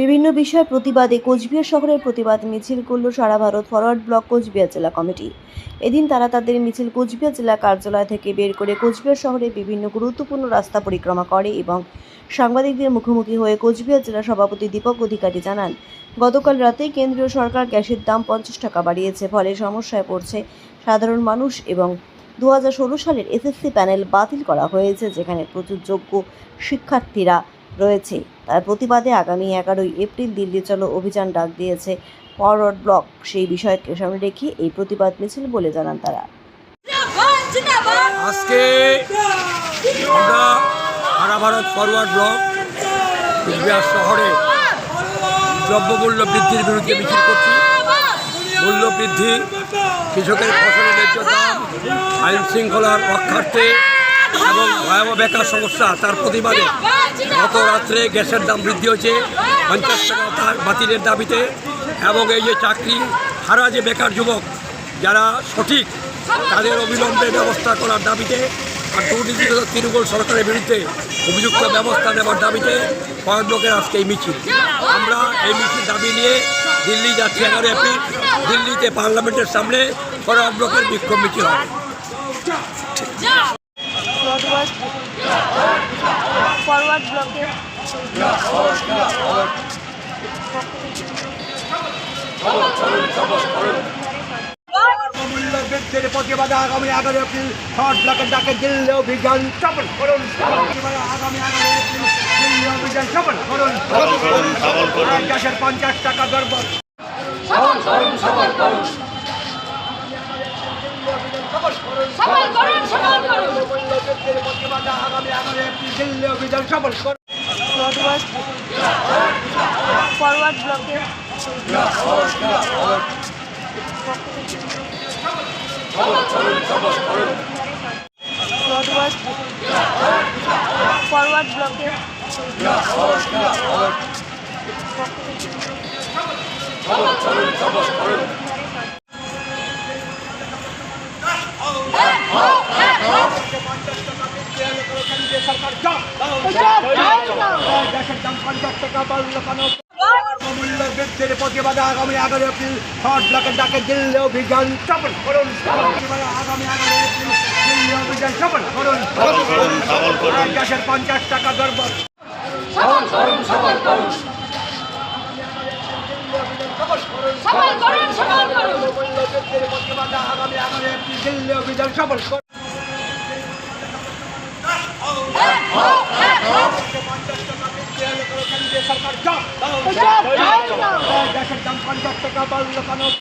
বিভিন্ন বিষয়ের প্রতিবাদে কোচবিহার শহরের প্রতিবাদ মিছিল করল সারা ভারত ফরওয়ার্ড ব্লক কোচবিহার জেলা কমিটি। এদিন তারা তাদের মিছিল কোচবিহার জেলা কার্যালয় থেকে বের করে কোচবিহার শহরে বিভিন্ন গুরুত্বপূর্ণ রাস্তা পরিক্রমা করে এবং সাংবাদিকদের মুখোমুখি হয়ে কোচবিহার জেলা সভাপতি দীপক অধিকারী জানান, গতকাল রাতেই কেন্দ্রীয় সরকার গ্যাসের দাম পঞ্চাশ টাকা বাড়িয়েছে, ফলে সমস্যায় পড়ছে সাধারণ মানুষ এবং দু হাজার ষোলো সালের এসএসসি প্যানেল বাতিল করা হয়েছে, যেখানে প্রচুর যোগ্য শিক্ষার্থীরা রয়েছে। তার প্রতিবাদে আগামী এগারোই এপ্রিল দিল্লি চলো অভিযান ডাক দিয়েছে ফরওয়ার্ড ব্লক। সেই বিষয়কে সামনে রেখে এই প্রতিবাদ মিছিল বলে জানান তারা। আজকে আমরা সারা ভারত ফরওয়ার্ড ব্লক কুচবিহার শহরে দ্রব্যমূল্য বৃদ্ধির বিরুদ্ধে মিছিল করছি। মূল্য বৃদ্ধি কৃষকের ফসলের ন্যায্য দাম আইন শৃঙ্খলার রক্ষার্থে এবং ভয়াবহ বেকার সমস্যা তার প্রতিবাদে গত রাত্রে গ্যাসের দাম বৃদ্ধি হয়েছে, পঞ্চাশ টাকা তার বাতিলের দাবিতে, এবং এই যে চাকরি হারা যে বেকার যুবক, যারা সঠিক তাদের অবিলম্বে ব্যবস্থা করার দাবিতে আর দুর্নীতিগত তৃণমূল সরকারের বিরুদ্ধে উপযুক্ত ব্যবস্থা নেওয়ার দাবিতে কয়েক লোকের আজকে এই মিছিল। আমরা এই মিছিল দাবি নিয়ে দিল্লি যাচ্ছি এগারো এপ্রিল। দিল্লিতে পার্লামেন্টের সামনে ফরওয়ার্ড ব্লকের বিক্ষোভ মিছিল হবে ফরওয়ার্ড ব্লকে মূল্য বৃদ্ধির প্রতিবাদে আগামী এগারো এপ্রিল শর্ট ব্লকের ডাকে দিল্লি অভিযান সফল করুন আগামী এগারো এপ্রিল দিল্লি অভিযান সফল করুন পঞ্চাশ টাকা করুন। ফরওয়ার্ড ব্লকে ফরওয়ার্ড ব্লকে সরকার গ্যাসের দাম পঞ্চাশ টাকা বাড়লো কেন মূল্য বৃদ্ধির প্রতিবাদে আগামী এগারো এপ্রিল শর্ট ব্লকের ডাকে দিল্লি অভিযান সফল করুন আগামী এগারো এপ্রিল দিল্লি অভিযান সফল করুন গ্যাসের পঞ্চাশ টাকা দর সবাই করুন সবাই করুন মূল্য বৃদ্ধির প্রতিবাদে আগামী এগারো এপ্রিল দিল্লি অভিযান সফল করুন সরকার গ্যাসের দাম পঞ্চাশ টাকা বাড়লো কেন?